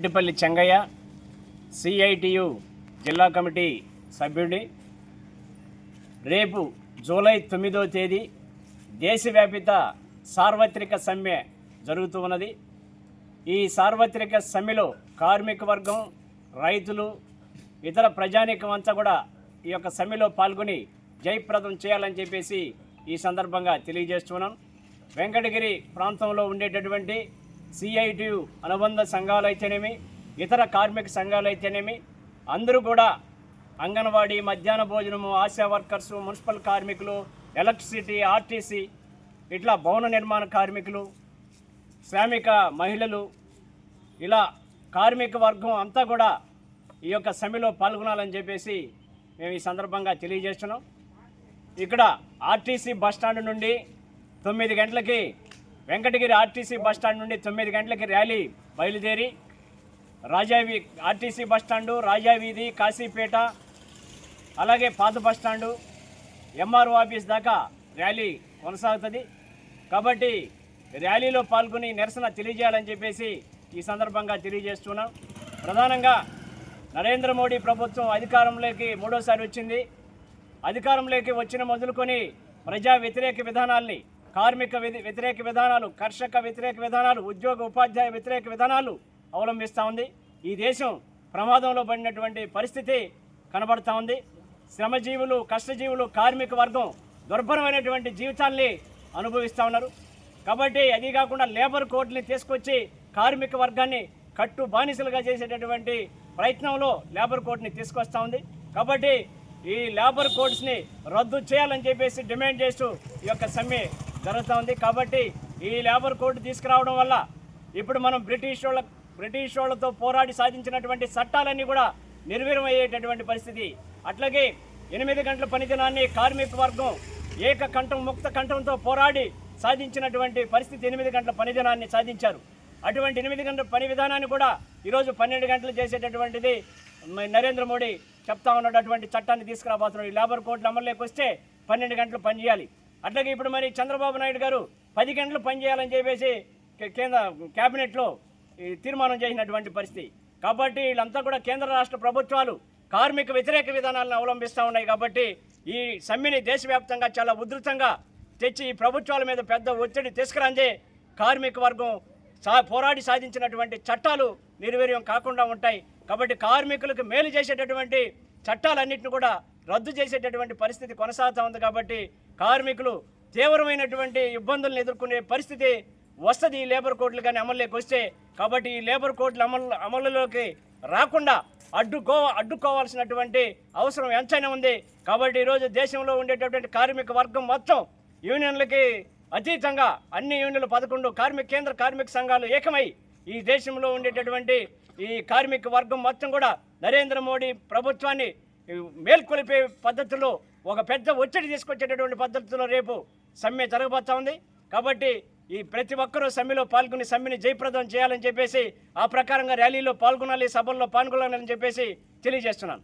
Reddipalli Chengaiah CITU జిల్లా committee సభ్యుడి రేపు జూలై తొమ్మిదో తేదీ దేశవ్యాపిత సార్వత్రిక సమ్మె జరుగుతూ ఉన్నది. ఈ సార్వత్రిక సమ్మెలో కార్మిక వర్గం రైతులు ఇతర ప్రజానీకం అంతా కూడా ఈ యొక్క సమ్మెలో పాల్గొని జయప్రదం చేయాలని చెప్పేసి ఈ సందర్భంగా తెలియజేస్తున్నాం. వెంకటగిరి ప్రాంతంలో ఉండేటటువంటి సిఐటియు అనుబంధ సంఘాలు అయితేనేమి ఇతర కార్మిక సంఘాలు అయితేనేమి అందరూ కూడా అంగన్వాడీ మధ్యాహ్న భోజనము ఆశా వర్కర్స్ మున్సిపల్ కార్మికులు ఎలక్ట్రిసిటీ ఆర్టీసీ ఇట్లా భవన నిర్మాణ కార్మికులు శ్రామిక మహిళలు ఇలా కార్మిక వర్గం అంతా కూడా ఈ యొక్క సమ్మెలో పాల్గొనాలని చెప్పేసి మేము ఈ సందర్భంగా తెలియజేస్తున్నాం. ఇక్కడ ఆర్టీసీ బస్టాండ్ నుండి తొమ్మిది గంటలకి వెంకటగిరి ఆర్టీసీ బస్టాండ్ నుండి తొమ్మిది గంటలకి ర్యాలీ బయలుదేరి రాజావీ RTC bus stand Rajaveedhi Kasipeta అలాగే పాత బస్టాండు ఎంఆర్ఓ ఆఫీస్ దాకా ర్యాలీ కొనసాగుతుంది. కాబట్టి ర్యాలీలో పాల్గొని నిరసన తెలియజేయాలని చెప్పేసి ఈ సందర్భంగా తెలియజేస్తున్నాం. ప్రధానంగా నరేంద్ర మోడీ ప్రభుత్వం అధికారంలోకి మూడోసారి వచ్చింది. అధికారంలోకి వచ్చిన మొదలుకొని ప్రజా వ్యతిరేక విధానాల్ని కార్మిక వ్యతిరేక విధానాలు కర్షక వ్యతిరేక విధానాలు ఉద్యోగ ఉపాధ్యాయ వ్యతిరేక విధానాలు అవలంబిస్తూ ఉంది. ఈ దేశం ప్రమాదంలో పడినటువంటి పరిస్థితి కనబడుతూ ఉంది. శ్రమజీవులు కష్టజీవులు కార్మిక వర్గం దుర్భరమైనటువంటి జీవితాల్ని అనుభవిస్తూ ఉన్నారు. కాబట్టి అది కాకుండా లేబర్ కోడ్ని తీసుకొచ్చి కార్మిక వర్గాన్ని కట్టు బానిసలుగా చేసేటటువంటి ప్రయత్నంలో లేబర్ కోడ్ని తీసుకొస్తూ ఉంది. కాబట్టి ఈ లేబర్ కోడ్స్ని రద్దు చేయాలని చెప్పేసి డిమాండ్ చేస్తూ ఈ యొక్క సమ్మె జరుగుతూ ఉంది. కాబట్టి ఈ లేబర్ కోడ్ తీసుకురావడం వల్ల ఇప్పుడు మనం బ్రిటిష్ వాళ్ళ బ్రిటిష్ వాళ్ళతో పోరాడి సాధించినటువంటి చట్టాలన్నీ కూడా నిర్వీర్యం అయ్యేటటువంటి పరిస్థితి. అట్లాగే ఎనిమిది గంటల పనిదినాన్ని కార్మిక వర్గం ఏక కంఠం ముక్త కంఠంతో పోరాడి సాధించినటువంటి పరిస్థితి ఎనిమిది గంటల పనిదినాన్ని సాధించారు. అటువంటి ఎనిమిది గంటల పని విధానాన్ని కూడా ఈరోజు పన్నెండు గంటలు చేసేటటువంటిది నరేంద్ర మోడీ చెప్తా ఉన్నటువంటి చట్టాన్ని తీసుకురాబోతున్నాడు. ఈ లేబర్ కోడ్లు అమల్లోకి వస్తే పన్నెండు గంటలు పనిచేయాలి. అట్లాగే ఇప్పుడు మరి చంద్రబాబు నాయుడు గారు పది గంటలు పనిచేయాలని చెప్పేసి కేంద్ర క్యాబినెట్లో ఈ తీర్మానం చేసినటువంటి పరిస్థితి. కాబట్టి వీళ్ళంతా కూడా కేంద్ర రాష్ట్ర ప్రభుత్వాలు కార్మిక వ్యతిరేక విధానాలను అవలంబిస్తూ ఉన్నాయి కాబట్టి ఈ సమ్మెని దేశవ్యాప్తంగా చాలా ఉధృతంగా తెచ్చి ఈ ప్రభుత్వాల మీద పెద్ద ఒత్తిడి తీసుకురందే కార్మిక వర్గం సా పోరాడి సాధించినటువంటి చట్టాలు నిర్వీర్యం కాకుండా ఉంటాయి. కాబట్టి కార్మికులకు మేలు చేసేటటువంటి చట్టాలన్నింటిని కూడా రద్దు చేసేటటువంటి పరిస్థితి కొనసాగుతూ ఉంది కాబట్టి కార్మికులు తీవ్రమైనటువంటి ఇబ్బందులను ఎదుర్కొనే పరిస్థితి వస్తుంది ఈ లేబర్ కోడ్లు కానీ అమల్లోకి వస్తే. కాబట్టి ఈ లేబర్ కోడ్లు అమలు అమలులోకి రాకుండా అడ్డుకో అడ్డుకోవాల్సినటువంటి అవసరం ఎంతైనా ఉంది. కాబట్టి ఈరోజు దేశంలో ఉండేటటువంటి కార్మిక వర్గం మొత్తం యూనియన్లకి అతీతంగా అన్ని యూనియన్లు పదకొండు కార్మిక కేంద్ర కార్మిక సంఘాలు ఏకమై ఈ దేశంలో ఉండేటటువంటి ఈ కార్మిక వర్గం మొత్తం కూడా నరేంద్ర మోడీ ప్రభుత్వాన్ని మేల్కొలిపే పద్ధతిలో ఒక పెద్ద ఒత్తిడి తీసుకొచ్చేటటువంటి పద్ధతిలో రేపు సమ్మె జరగబోతా ఉంది. కాబట్టి ఈ ప్రతి ఒక్కరూ సమ్మెలో పాల్గొని సమ్మెని జయప్రదం చేయాలని చెప్పేసి ఆ ప్రకారంగా ర్యాలీలో పాల్గొనాలి సభల్లో పాల్గొనాలని చెప్పేసి తెలియజేస్తున్నాను.